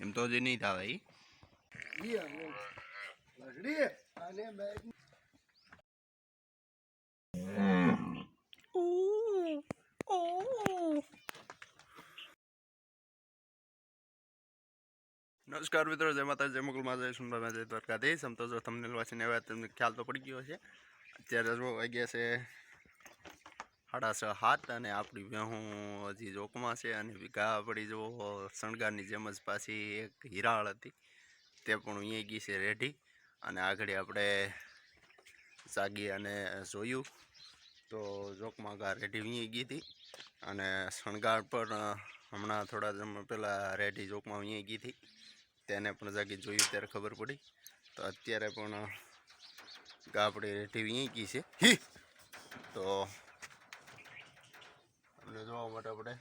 એમ તો હજી નહીં થાય નમસ્કાર મિત્રો, જય માતા જય મુગલમાં માતા સુંદરમાં જય દ્વારકાધીશ. આમ તો જો તમને વાંચીને તમને ખ્યાલ તો પડી ગયો છે અત્યારે જો વાગ્યા છે સાડા છ હાથ અને આપણી વ્યાહું હજી જોકમાં છે અને ગા આપણી જો શણગારની જેમ જ પાછી એક હિરાળ હતી, તે પણ અહીંયા ગઈ છે રેઢી. અને આગળ આપણે જાગી અને જોયું તો જોકમાં ગા રેઢી અહીંયા ગઈ હતી. અને શણગાર પણ હમણાં થોડા જમણ પહેલાં રેઢી જોકમાં અહીંયા ગઈ હતી. તેને પણ જાગી જોયું ત્યારે ખબર પડી. તો અત્યારે પણ ગા આપણી રેઢી અહીંયા ગઈ છે. તો અમને જોવા માટે આપણે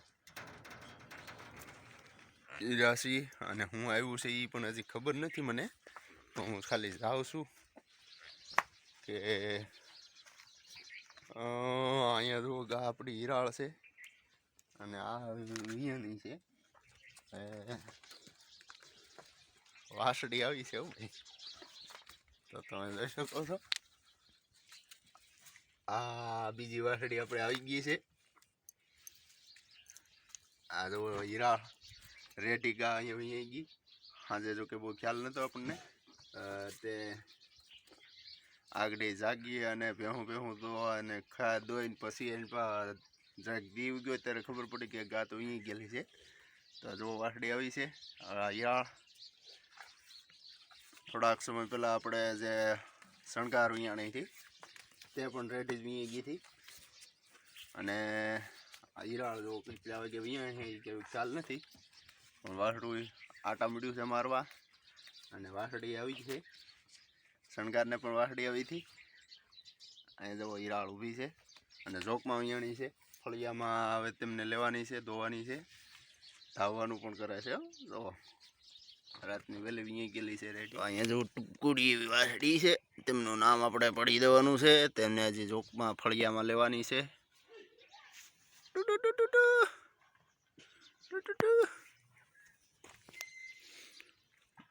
રાશિ અને હું આવ્યું છે એ પણ હજી ખબર નથી મને. તો હું ખાલી જાઉં છું કે અહીંયા જુઓ ગા આપણી હિરાળ છે અને આ અહીંયાની છે. એ, વાસળી આવી છે ભાઈ. તો તમે જોઈ શકો છો. આ બીજી વાસડી આપણે આવી ગઈ છે. આ જો હીરા રેટિકા અહીંયા અહીંયા ગઈ આજે જો કે બહુ ખ્યાલ નહોતો આપણને તે આગળ જાગીએ અને ભેહું ભેહું તો અને ખા દોઈને પછી એને જરાક દીવ ગયો ત્યારે ખબર પડી કે ગા તો અહીં ગયેલી છે તો જો વાસડી આવી છે હીરા થોડાક સમય પહેલાં આપણે જે શણગાર વિયાણીથી તે પણ રેડી જ વીણી ગઈ હતી અને આ હીરાળ જો કેટલા વાગે છે એ કેવું ખ્યાલ નથી. પણ વાસડું આટા મળ્યું છે મારવા. અને વાસડી આવી છે. શણગારને પણ વાસડી આવી હતી. અહીંયા જવો ઈરાળ ઊભી છે. અને ઝોકમાં વિયાણી છે. ફળિયામાં હવે તેમને લેવાની છે, ધોવાની છે. ધાવવાનું પણ કરે છે. જો રાતની વહેલી વીણી ગયેલી છે રેટ અહીંયા જો ટુકડી એવી વાસડી છે. તેમનું નામ આપણે પડી દેવાનું છે. તેમને હજી જોકમાં ફળિયામાં લેવાની છે.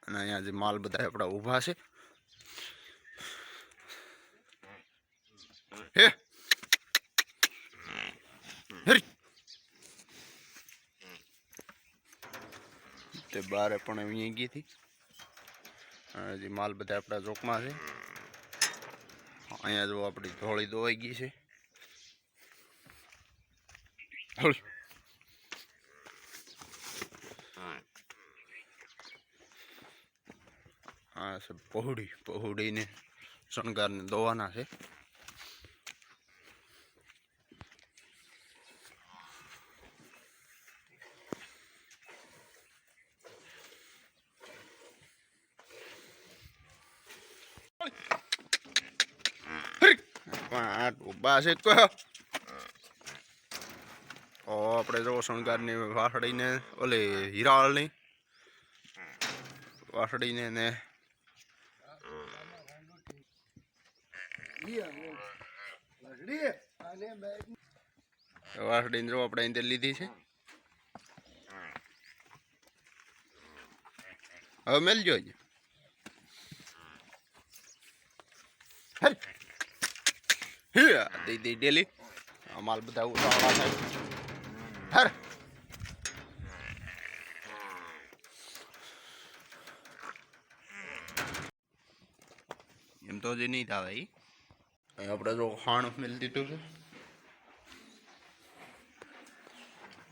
અને અહીંયા જે માલ બધા આપણા ઊભા છે. હે? તે બારે પણ અહીંયા ગઈ હતી. અને હજી માલ બધા આપણા ચોકમાં છે. અહીંયા જો આપણી ધોળી દોવાઈ ગઈ છે. આ છે પહોળી પહોળીને શણગારને દોવાના છે. કહો ઓ આપણે જો શણગારની વાસળીને, ઓલી હિરાળની વાસળીને ને વાસળીને જો આપણે અહીં લીધી છે. હવે મેલજો જ હે દઈ દઈ ડેલી. માલ બધા ઉતાવળા થાય. હર એમ તો જ નહીં થાય અહીં આપણે જો ખાણ મેળ દીધું છે.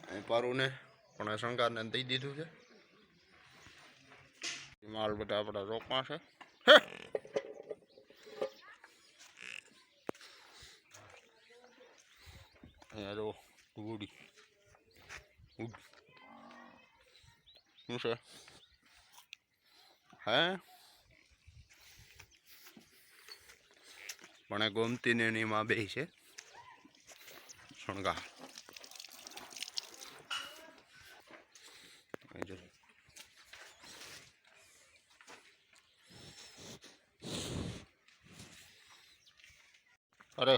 અહીં પારુને પણ શંકરને દઈ દીધું છે. માલ બધા આપણા રોકમાં છે. અહીંયા જો ગુડી ઉડ શું છે હે પણ એ ગોમતી ને એની માં બે છે શણગાર અહીં જો. અરે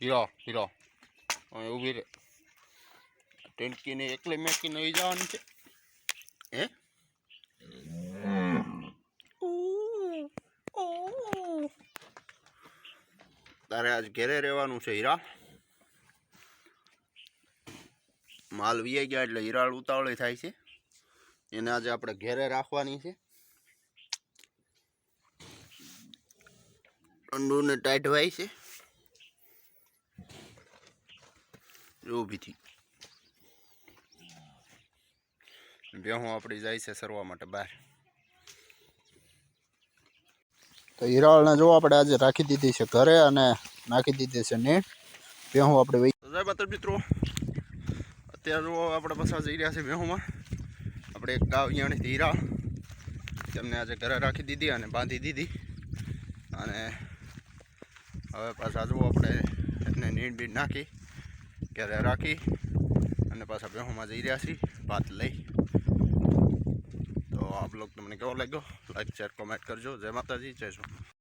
હીરો હીરો અહીં ઊભી રે ટેન્કીને એકલે મેકીને આવી જવાની છે. હે? તારે આજ ઘેરે રહેવાનું છે હીરા? માલ વીઆઈ ગયા એટલે હિરાળ ઉતાવળે થાય છે. એને આજે આપણે ઘેરે રાખવાની છે. ટાઈટ ટાઢવાય છે. ઊભી થઈ બેહું આપણી જાય છે સરવા માટે બહાર. તો હિરાળને જો આપણે આજે રાખી દીધી છે ઘરે અને નાખી દીધી છે નેટ. બેહું આપણે જય માતા મિત્રો. અત્યારે જો આપણે પાછા જઈ રહ્યા છે બેહુંમાં આપણે એક ગાવ અહીંયાની હીરા. તેમને આજે ઘરે રાખી દીધી અને બાંધી દીધી. અને હવે પાછા જો આપણે એમને નીટ બીટ નાખી ઘરે રાખી અને પાછા બેહુંમાં જઈ રહ્યા છીએ ભાત લઈ. તો આપ લોગ તમને કેવો લાગ્યો લાઈક શેર કોમેન્ટ કરજો. જય માતાજી જય શું